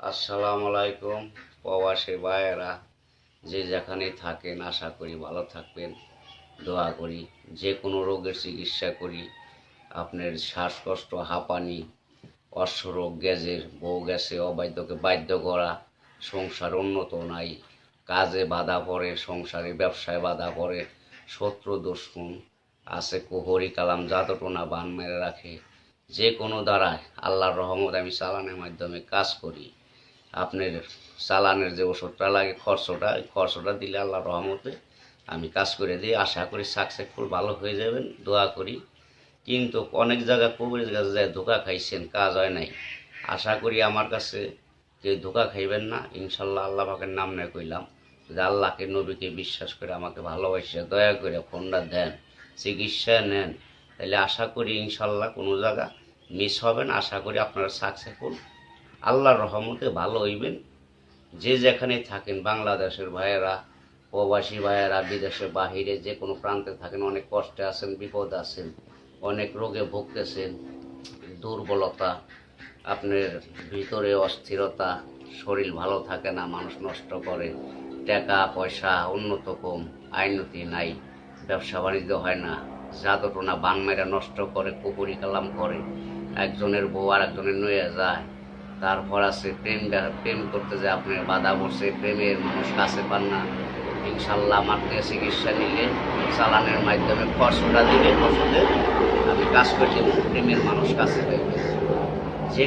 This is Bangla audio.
আসসালামু আলাইকুম, প্রবাসী ভাইয়েরা। যে যেখানে থাকেন, আশা করি ভালো থাকবেন। দোয়া করি যে কোনো রোগের চিকিৎসা করি। আপনার শ্বাসকষ্ট, হাঁপানি অশ্বরোগ গ্যাসের বউ গ্যাসে অবাধ্যকে বাধ্য করা, সংসার উন্নত নাই, কাজে বাধা পড়ে, সংসারে ব্যবসায় বাধা পড়ে, শত্রু দুশ্মন আছে, কুহরি কালাম জাদটোনা বান মেরে রাখে। যে কোনো দ্বারায় আল্লাহর রহমত আমি চালানের মাধ্যমে কাজ করি। আপনার চালানের যে ওষুধটা লাগে, খরচটা ওই খরচটা দিলে আল্লাহর রহমতে আমি কাজ করে দিই। আশা করি সাকসেসফুল ভালো হয়ে যাবেন, দোয়া করি। কিন্তু অনেক জায়গায় কবির কাছে যায়, ধোকা খাইছেন, কাজ হয় নাই। আশা করি আমার কাছে কেউ ধোকা খাইবেন না। ইনশাল্লাহ আল্লাহ পাকের নাম নিয়ে কইলাম যে আল্লাহকে, নবীকে বিশ্বাস করে আমাকে ভালোবাসে। দয়া করে ফোনটা দেন, চিকিৎসা নেন। তাহলে আশা করি ইনশাল্লাহ কোনো জায়গা মিস হবে না আশা করি আপনারা সাকসেসফুল আল্লাহর রহমতে ভালো হইবেন। যে যেখানে থাকেন, বাংলাদেশের ভাইয়েরা, প্রবাসী ভাইয়েরা বিদেশে বাহিরে যে কোনো প্রান্তে থাকেন, অনেক কষ্টে আছেন, বিপদ আছেন, অনেক রোগে ভুগতেছেন, দুর্বলতা, আপনার ভিতরে অস্থিরতা, শরীর ভালো থাকে না, মানুষ নষ্ট করে, টাকা পয়সা উন্নত কম আইনতি নাই, ব্যবসা বাণিজ্য হয় না, জাদটোনা বান মেরা নষ্ট করে, কুকুরি কালাম করে, একজনের বউ আর একজনের নয়ে যায় তারপর আছে, প্রেম প্রেম করতে যে আপনার বাধা পড়ছে, প্রেমের মানুষ কাছে পান না। ইনশাল্লাহ আমার থেকে চিকিৎসা নিলে, চালানের মাধ্যমে খরচটা দিলে আমি কাজ করছি প্রেমের মানুষ কাছে যে